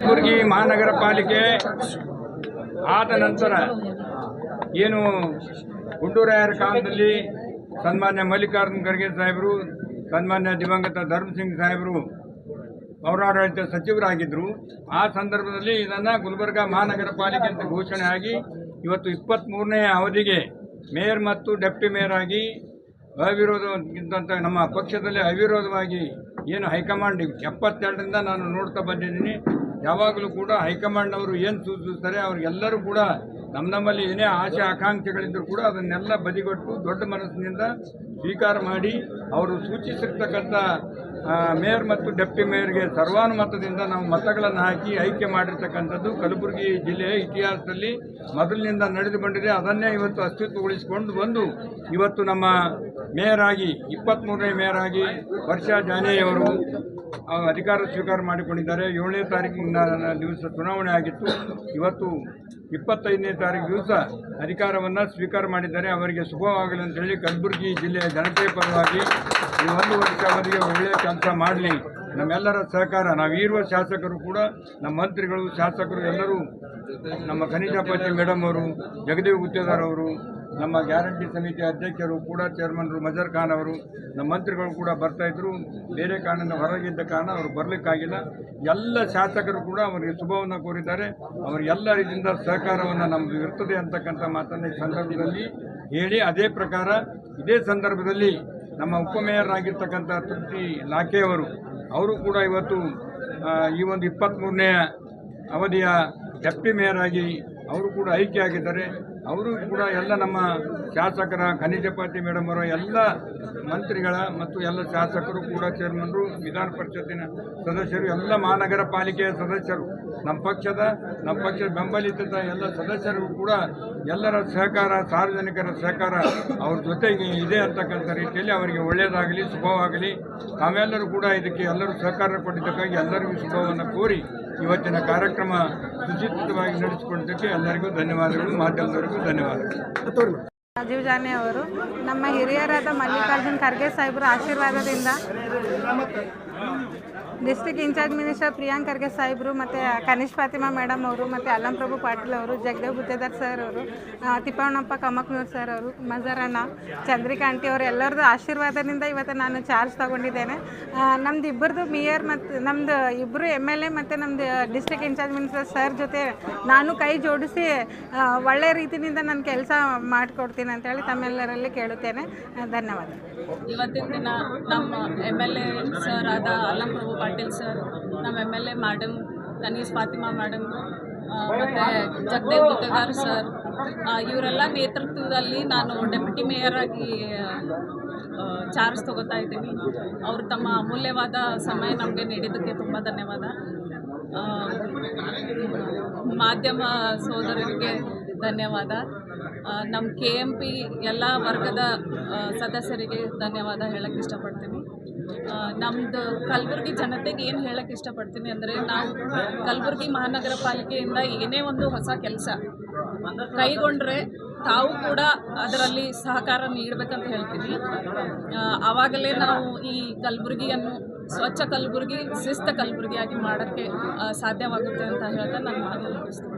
ಕಲಬುರಗಿ ಮಹಾನಗರ ಪಾಲಿಕೆ ಆದ ನಂತರ ಏನು ಗುಂಡೂರಾಯರ ಕಾಲದಲ್ಲಿ ಸನ್ಮಾನ್ಯ ಮಲ್ಲಿಕಾರ್ಜುನ ಖರ್ಗೆ ಸಾಹೇಬರು, ಸನ್ಮಾನ್ಯ ದಿವಂಗತ ಧರ್ಮಸಿಂಗ್ ಸಾಹೇಬರು, ಪೌರಾಡಳಿತ ಸಚಿವರಾಗಿದ್ದರು ಆ ಸಂದರ್ಭದಲ್ಲಿ ಇದನ್ನು ಗುಲ್ಬರ್ಗ ಮಹಾನಗರ ಪಾಲಿಕೆ ಅಂತ ಘೋಷಣೆ ಆಗಿ ಇವತ್ತು ಇಪ್ಪತ್ತ್ಮೂರನೇ ಅವಧಿಗೆ ಮೇಯರ್ ಮತ್ತು ಡೆಪ್ಟಿ ಮೇಯರ್ ಆಗಿ ಅವಿರೋಧಕ್ಕಿಂತ ನಮ್ಮ ಪಕ್ಷದಲ್ಲಿ ಅವಿರೋಧವಾಗಿ ಏನು ಹೈಕಮಾಂಡ್ ಎಪ್ಪತ್ತೆರಡರಿಂದ ನಾನು ನೋಡ್ತಾ ಬಂದಿದ್ದೀನಿ. ಯಾವಾಗಲೂ ಕೂಡ ಹೈಕಮಾಂಡ್ನವರು ಏನು ಸೂಚಿಸ್ತಾರೆ ಅವ್ರಿಗೆಲ್ಲರೂ ಕೂಡ ನಮ್ಮ ನಮ್ಮಲ್ಲಿ ಏನೇ ಆಶೆ ಆಕಾಂಕ್ಷೆಗಳಿದ್ದರೂ ಕೂಡ ಅದನ್ನೆಲ್ಲ ಬದಿಗೊಟ್ಟು ದೊಡ್ಡ ಮನಸ್ಸಿನಿಂದ ಸ್ವೀಕಾರ ಮಾಡಿ ಅವರು ಸೂಚಿಸಿರ್ತಕ್ಕಂಥ ಮೇಯರ್ ಮತ್ತು ಡೆಪ್ಟಿ ಮೇಯರ್ಗೆ ಸರ್ವಾನುಮತದಿಂದ ನಾವು ಮತಗಳನ್ನು ಹಾಕಿ ಆಯ್ಕೆ ಮಾಡಿರ್ತಕ್ಕಂಥದ್ದು ಕಲಬುರಗಿ ಜಿಲ್ಲೆಯ ಇತಿಹಾಸದಲ್ಲಿ ಮೊದಲಿನಿಂದ ನಡೆದು ಬಂದಿದೆ. ಅದನ್ನೇ ಇವತ್ತು ಅಸ್ತಿತ್ವಗೊಳಿಸಿಕೊಂಡು ಬಂದು ಇವತ್ತು ನಮ್ಮ ಮೇಯರ್ ಆಗಿ ಇಪ್ಪತ್ತ್ಮೂರನೇ ಮೇಯರ್ ಆಗಿ ವರ್ಷಾ ಜಾನೆಯವರು ಅಧಿಕಾರ ಸ್ವೀಕಾರ ಮಾಡಿಕೊಂಡಿದ್ದಾರೆ. ಏಳನೇ ತಾರೀಕಿನ ದಿವಸ ಚುನಾವಣೆ ಆಗಿತ್ತು. ಇವತ್ತು ಇಪ್ಪತ್ತೈದನೇ ತಾರೀಕು ದಿವಸ ಅಧಿಕಾರವನ್ನು ಸ್ವೀಕಾರ ಮಾಡಿದ್ದಾರೆ. ಅವರಿಗೆ ಶುಭವಾಗಲಿ ಅಂತೇಳಿ ಕಲಬುರಗಿ ಜಿಲ್ಲೆಯ ಜನತೆಯ ಪರವಾಗಿ ಈ ಒಂದು ವರ್ಷ ಅವರಿಗೆ ಒಳ್ಳೆಯ ಕೆಲಸ ಮಾಡಲಿ. ನಮ್ಮೆಲ್ಲರ ಸಹಕಾರ ನಾವಿರುವ ಶಾಸಕರು ಕೂಡ ನಮ್ಮ ಮಂತ್ರಿಗಳು, ಶಾಸಕರು ಎಲ್ಲರೂ, ನಮ್ಮ ಖನಿಜಾಪತಿ ಮೇಡಮ್ ಅವರು, ಜಗದೇವ್ ಗುತ್ತೇದಾರ್ ಅವರು, ನಮ್ಮ ಗ್ಯಾರಂಟಿ ಸಮಿತಿ ಅಧ್ಯಕ್ಷರು ಕೂಡ ಚೇರ್ಮನ್ರು ಮಜರ್ ಖಾನ್ ಅವರು, ನಮ್ಮ ಮಂತ್ರಿಗಳು ಕೂಡ ಬರ್ತಾ ಇದ್ರು. ಬೇರೆ ಕಾರಣದಿಂದ ಹೊರಗಿದ್ದ ಕಾರಣ ಅವರು ಬರಲಿಕ್ಕಾಗಿಲ್ಲ. ಎಲ್ಲ ಶಾಸಕರು ಕೂಡ ಅವರಿಗೆ ಶುಭವನ್ನು ಕೋರಿದ್ದಾರೆ. ಅವರು ಎಲ್ಲ ರೀತಿಯಿಂದ ಸಹಕಾರವನ್ನು ನಮ್ಮದು ಇರ್ತದೆ ಅಂತಕ್ಕಂಥ ಮಾತನ್ನು ಈ ಸಂದರ್ಭದಲ್ಲಿ ಹೇಳಿ, ಅದೇ ಪ್ರಕಾರ ಇದೇ ಸಂದರ್ಭದಲ್ಲಿ ನಮ್ಮ ಉಪಮೇಯರ್ ಆಗಿರ್ತಕ್ಕಂಥ ತೃಪ್ತಿ ಲಾಖೆಯವರು ಅವರು ಕೂಡ ಇವತ್ತು ಈ ಒಂದು ಇಪ್ಪತ್ತ್ಮೂರನೇ ಅವಧಿಯ ಡೆಪ್ಟಿ ಮೇಯರ್ ಆಗಿ ಅವರು ಕೂಡ ಆಯ್ಕೆ ಆಗಿದ್ದಾರೆ. ಅವರು ಕೂಡ ಎಲ್ಲ ನಮ್ಮ ಶಾಸಕರ ಖನಿಜಪಾತಿ ಮೇಡಮ್ ಅವರ ಎಲ್ಲ ಮಂತ್ರಿಗಳ ಮತ್ತು ಎಲ್ಲ ಶಾಸಕರು ಕೂಡ ಚೇರ್ಮನ್ರು ವಿಧಾನ ಪರಿಷತ್ತಿನ ಸದಸ್ಯರು, ಎಲ್ಲ ಮಹಾನಗರ ಪಾಲಿಕೆಯ ಸದಸ್ಯರು, ನಮ್ಮ ಪಕ್ಷದ ನಮ್ಮ ಪಕ್ಷದ ಬೆಂಬಲಿತ ಎಲ್ಲ ಸದಸ್ಯರು ಕೂಡ ಎಲ್ಲರ ಸಹಕಾರ, ಸಾರ್ವಜನಿಕರ ಸಹಕಾರ ಅವ್ರ ಜೊತೆಗೆ ಇದೆ ಅಂತಕ್ಕಂಥ ರೀತಿಯಲ್ಲಿ ಅವರಿಗೆ ಒಳ್ಳೆಯದಾಗಲಿ ಶುಭವಾಗಲಿ. ತಾವೆಲ್ಲರೂ ಕೂಡ ಇದಕ್ಕೆ ಎಲ್ಲರೂ ಸಹಕಾರ ಕೊಟ್ಟಿದ್ದಕ್ಕಾಗಿ ಎಲ್ಲರಿಗೂ ಶುಭವನ್ನು ಕೋರಿ ಇವತ್ತಿನ ಕಾರ್ಯಕ್ರಮ ಸುಚಿತವಾಗಿ ನಡೆಸಿಕೊಂಡಕ್ಕೆ ಎಲ್ಲರಿಗೂ ಧನ್ಯವಾದಗಳು, ಮಾಧ್ಯಮದವರಿಗೂ ಧನ್ಯವಾದಗಳು. ರಾಜೀವ್ ಜಾನಿ ಅವರು, ನಮ್ಮ ಹಿರಿಯರಾದ ಮಲ್ಲಿಕಾರ್ಜುನ್ ಖರ್ಗೆ ಸಾಹೇಬರ ಆಶೀರ್ವಾದದಿಂದ district incharge minister Priyank Kharge ಸಾಹೇಬರು ಮತ್ತು ಕನಿಷ್ ಫಾತಿಮಾ ಮೇಡಮ್ ಅವರು ಮತ್ತು ಅಲ್ಲಂ ಪ್ರಭು ಪಾಟೀಲ್ ಅವರು, ಜಗದೇವ್ ಗುತ್ತೇದಾರ್ ಸರ್ ಅವರು ತಿಪ್ಪಣ್ಣಪ್ಪ ಕಮಕ್ನೂರ್ ಸರ್ ಅವರು, ಮಜರಣ್ಣ, ಚಂದ್ರಿಕಾ ಆಂಟಿ ಅವರು ಎಲ್ಲರದ್ದು ಆಶೀರ್ವಾದದಿಂದ ಇವತ್ತು ನಾನು ಚಾರ್ಜ್ ತಗೊಂಡಿದ್ದೇನೆ. ನಮ್ದು ಇಬ್ಬರದು ಮೇಯರ್ ಮತ್ತು ನಮ್ಮದು ಇಬ್ಬರು ಎಂ ಎಲ್ ಎ ಮತ್ತು ನಮ್ಮದು ಡಿಸ್ಟ್ರಿಕ್ಟ್ ಇನ್ಚಾರ್ಜ್ ಮಿನಿಸ್ಟರ್ ಸರ್ ಜೊತೆ ನಾನು ಕೈ ಜೋಡಿಸಿ ಒಳ್ಳೆ ರೀತಿಯಿಂದ ನಾನು ಕೆಲಸ ಮಾಡಿಕೊಡ್ತೀನಿ ಅಂತೇಳಿ ತಮ್ಮೆಲ್ಲರಲ್ಲಿ ಕೇಳುತ್ತೇನೆ. ಧನ್ಯವಾದ. ಇವತ್ತಿನ ದಿನ ನಮ್ಮ ಎಂ ಎಲ್ ಎ ಸರ್ ಆದ ಅಲ್ಲಂ ಪ್ರಭು ಪಾಟೀಲ್ ಸರ್, ನಮ್ಮ M L A madam Kaneez Fatima madam ಮತ್ತು ಜಗದೇವ್ ಗುತ್ತಗಾರ್ ಸರ್ ಇವರೆಲ್ಲ ನೇತೃತ್ವದಲ್ಲಿ ನಾನು ಡೆಪ್ಯೂಟಿ ಮೇಯರ್ ಆಗಿ ಚಾರ್ಜ್ ತಗೋತಾ ಇದ್ದೀನಿ. ಅವರು ತಮ್ಮ ಅಮೂಲ್ಯವಾದ ಸಮಯ ನಮಗೆ ನೀಡಿದ್ದಕ್ಕೆ ತುಂಬ ಧನ್ಯವಾದ. ಮಾಧ್ಯಮ ಸೋದರರಿಗೆ ಧನ್ಯವಾದ. ನಮ್ಮ ಕೆ ಎಂ ಪಿ ಎಲ್ಲ ವರ್ಗದ ಸದಸ್ಯರಿಗೆ ಧನ್ಯವಾದ ಹೇಳಕ್ಕೆ ಇಷ್ಟಪಡ್ತೀನಿ. ನಮ್ಮದು ಕಲಬುರ್ಗಿ ಜನತೆಗೆ ಏನು ಹೇಳಕ್ಕೆ ಇಷ್ಟಪಡ್ತೀನಿ ಅಂದರೆ ನಾವು ಕಲಬುರ್ಗಿ ಮಹಾನಗರ ಪಾಲಿಕೆಯಿಂದ ಏನೇ ಒಂದು ಹೊಸ ಕೆಲಸ ಕೈಗೊಂಡ್ರೆ ತಾವು ಕೂಡ ಅದರಲ್ಲಿ ಸಹಕಾರ ನೀಡಬೇಕಂತ ಹೇಳ್ತೀನಿ. ಆವಾಗಲೇ ನಾವು ಈ ಕಲಬುರಗಿಯನ್ನು, ಸ್ವಚ್ಛ ಕಲಬುರಗಿ, ಶಿಸ್ತ ಕಲಬುರಗಿಯಾಗಿ ಮಾಡೋಕ್ಕೆ ಸಾಧ್ಯವಾಗುತ್ತೆ ಅಂತ ಹೇಳ್ತಾ ನಾನು ಮಾತು